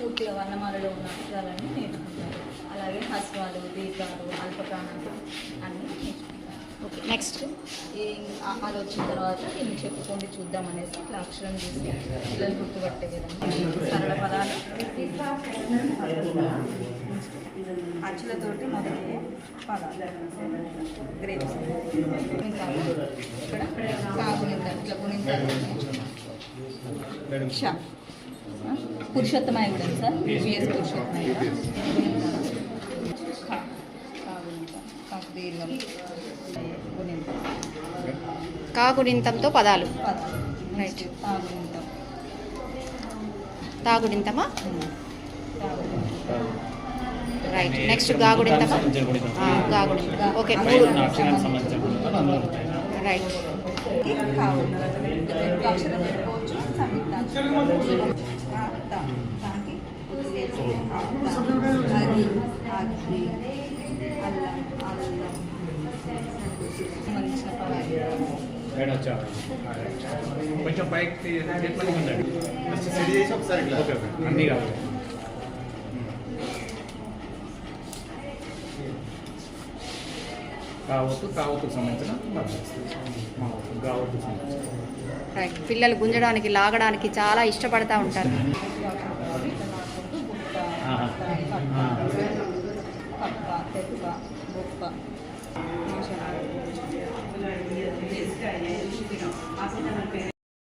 పూర్తిగా వర్ణమాలలో ఉన్న అక్షరాలన్నీ నేర్చుకుంటారు. అలాగే హస్వాలు దీర్ఘాలు అల్పప్రాణాలు అన్నీ నేర్చుకుంటారు. Okay next. అది వచ్చిన తర్వాత దీన్ని చెప్పుకోండి చూద్దాం అనేసి ఇట్లా అక్షరం చూసి పిల్లలు గుర్తుపట్టే విధంగా సరళ పదాలు అచ్చులతోటి మొదలయ్యే పదాలు. గ్రేప్స్ ఇంకా ఇక్కడ కాగునింత ఇట్లా గుణింతాలు ఆ? పురుషోత్తమాయ కూడా సార్? పిఎస్ పురుషోత్తమాయ గుణింతాలు ఖ కాగునింత కాకు దీర్ఘం గుణింతం కాగుడింతంతో పదాలు. తాగునింతం తాగుడింతమా? రైట్ నెక్స్ట్ గాగుడింతమా? ఆ, గాగుడింతం. ఓకే మూడు రైట్ పదాలు కొంచెం పైకి ఎట్లా ఉందండి సెట్ చేసి ఒకసారి ఇట్లా ఓకే ఓకే. అన్నీ కావాలి. కావత్తు సంబంధించిన పిల్లలు గుంజడానికి లాగడానికి చాలా ఇష్టపడతా ఉంటారు. ఆహా.